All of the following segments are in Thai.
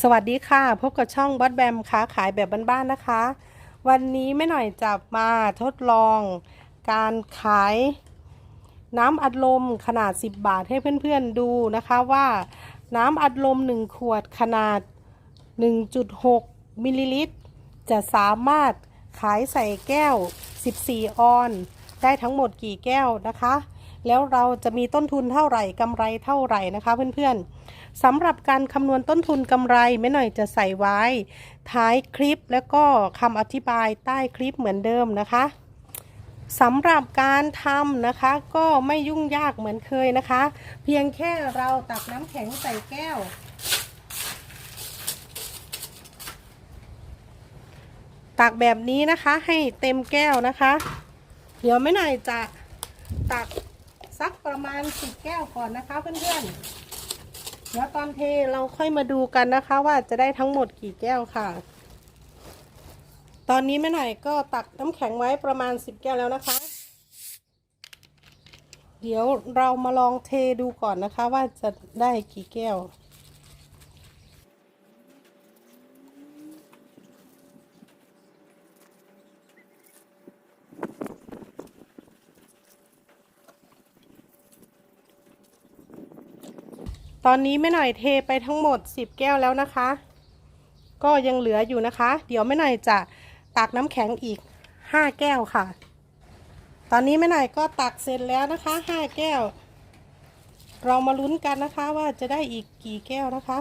สวัสดีค่ะ พบกับช่องบอสแบมค้าขายแบบบ้านๆนะคะ วันนี้แม่หน่อยจะมาทดลองการขายน้ำอัดลมขนาด 10 บาทให้เพื่อนๆดูนะคะว่าน้ำอัดลม 1 ขวดขนาด 1.6มิลลิลิตร จะสามารถขายใส่แก้ว 14 ออน ได้ทั้งหมดกี่แก้วนะคะ แล้วเราจะมีต้นทุนเท่าไหร่กำไรเท่าไหร่นะคะเพื่อนๆสำหรับการคำนวณต้นทุนกำไรแม่หน่อยจะใส่ไว้ ท้ายคลิปแล้วก็คำอธิบายใต้คลิปเหมือนเดิมนะคะสำหรับการทำนะคะก็ไม่ยุ่งยากเหมือนเคยนะคะ เพียงแค่เราตักน้ำแข็งใส่แก้ว ตักแบบนี้นะคะให้เต็มแก้วนะคะ เดี๋ยวไม่หน่อยจะตัก สักประมาณสิบแก้วก่อนนะคะเพื่อนๆเดี๋ยวตอนเทเราค่อยมาดูกันนะคะว่าจะได้ทั้งหมดกี่แก้วค่ะ ตอนนี้แม่หน่อยก็ตักน้ำแข็งไว้ประมาณสิบแก้วแล้วนะคะ เดี๋ยวเรามาลองเทดูก่อนนะคะว่าจะได้กี่แก้ว ตอนนี้แม่หน่อยเทไปทั้งหมด 10 แก้วแล้วนะคะ ก็ยังเหลืออยู่นะคะ เดี๋ยวแม่หน่อยจะตักน้ำแข็งอีก 5 แก้วค่ะ ตอนนี้แม่หน่อยก็ตักเสร็จแล้วนะคะ 5 แก้ว เรามาลุ้นกันนะคะว่าจะได้อีกกี่แก้วนะคะ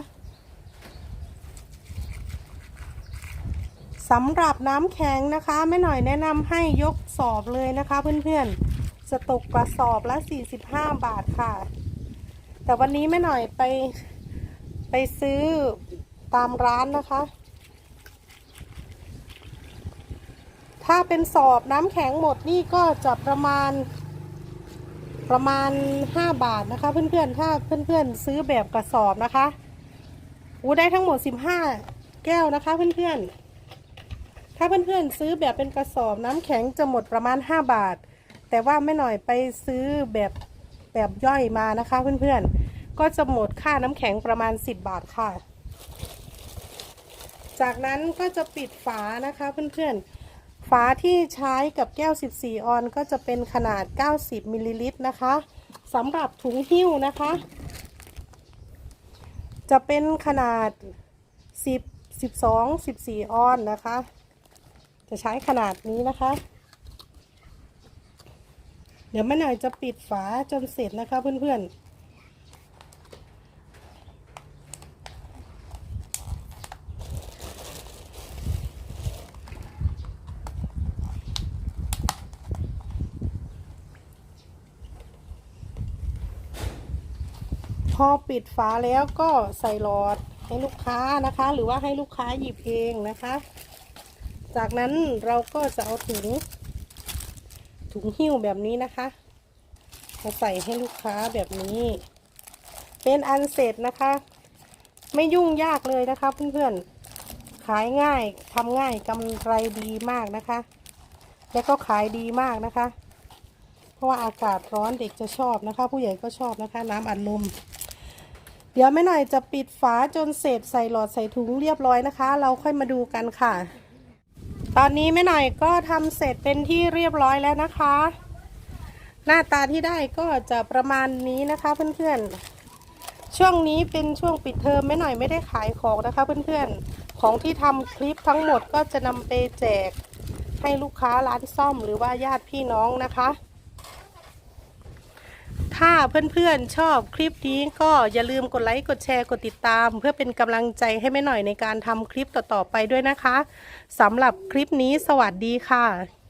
สำหรับน้ำแข็งนะคะแม่หน่อยแนะนำให้ยกสอบเลยนะคะ เพื่อนๆ จะตกกระสอบละ 45 บาทค่ะ แต่วันนี้แม่หน่อยไปไปซื้อตามร้านนะคะ ถ้าเป็นสอบน้ำแข็งหมดนี่ก็จะประมาณประมาณ 5 บาทนะคะ เพื่อนๆ ถ้าเพื่อนๆ ซื้อแบบกระสอบนะคะอู้ได้ทั้งหมด 15 แก้วนะคะ เพื่อนๆ ถ้าเพื่อนๆ ซื้อแบบเป็นกระสอบน้ำแข็งจะหมดประมาณ 5 บาท แต่ว่าแม่หน่อยไปซื้อแบบ แบบย่อยมานะคะเพื่อนๆ ก็จะหมดค่าน้ำแข็งประมาณ 10 บาทค่ะ จากนั้นก็จะปิดฝานะคะเพื่อนๆ ฝาที่ใช้กับแก้ว 14 ออนก็จะเป็นขนาด 90 มิลลิลิตรนะคะสำหรับถุงหิ้วนะคะ จะเป็นขนาด 10 12 14 ออนนะคะ จะใช้ขนาดนี้นะคะ เดี๋ยวแม่หน่อยจะปิดฝาจนเสร็จนะคะเพื่อนๆพอปิดฝาแล้วก็ใส่หลอดให้ลูกค้านะคะ หรือว่าให้ลูกค้าหยิบเองนะคะ จากนั้นเราก็จะเอาถุง ถุงหิ้วแบบนี้นะคะมาใส่ให้ลูกค้าแบบนี้ เป็นอันเสร็จนะคะ ไม่ยุ่งยากเลยนะคะเพื่อนๆขายง่ายทำง่ายกำไรดีมากนะคะ และก็ขายดีมากนะคะ เพราะว่าอากาศร้อนเด็กจะชอบนะคะ ผู้ใหญ่ก็ชอบนะคะ น้ำอัดลมเดี๋ยวแม่หน่อยจะปิดฝาจนเสร็จใส่หลอดใส่ถุงเรียบร้อยนะคะ เราค่อยมาดูกันค่ะ ตอนนี้แม่หน่อยก็ทำเสร็จเป็นที่เรียบร้อยแล้วนะคะ หน้าตาที่ได้ก็จะประมาณนี้นะคะเพื่อนๆ ช่วงนี้เป็นช่วงปิดเทอมแม่หน่อยไม่ได้ขายของนะคะเพื่อนๆ ของที่ทำคลิปทั้งหมดก็จะนำไปแจกให้ลูกค้าร้านซ่อมหรือว่าญาติพี่น้องนะคะ ถ้าเพื่อนๆชอบคลิปนี้ก็อย่าลืมกดไลค์กดแชร์กดติดตาม เพื่อเป็นกำลังใจให้แม่หน่อยในการทำคลิปต่อๆไปด้วยนะคะสำหรับคลิปนี้สวัสดีค่ะ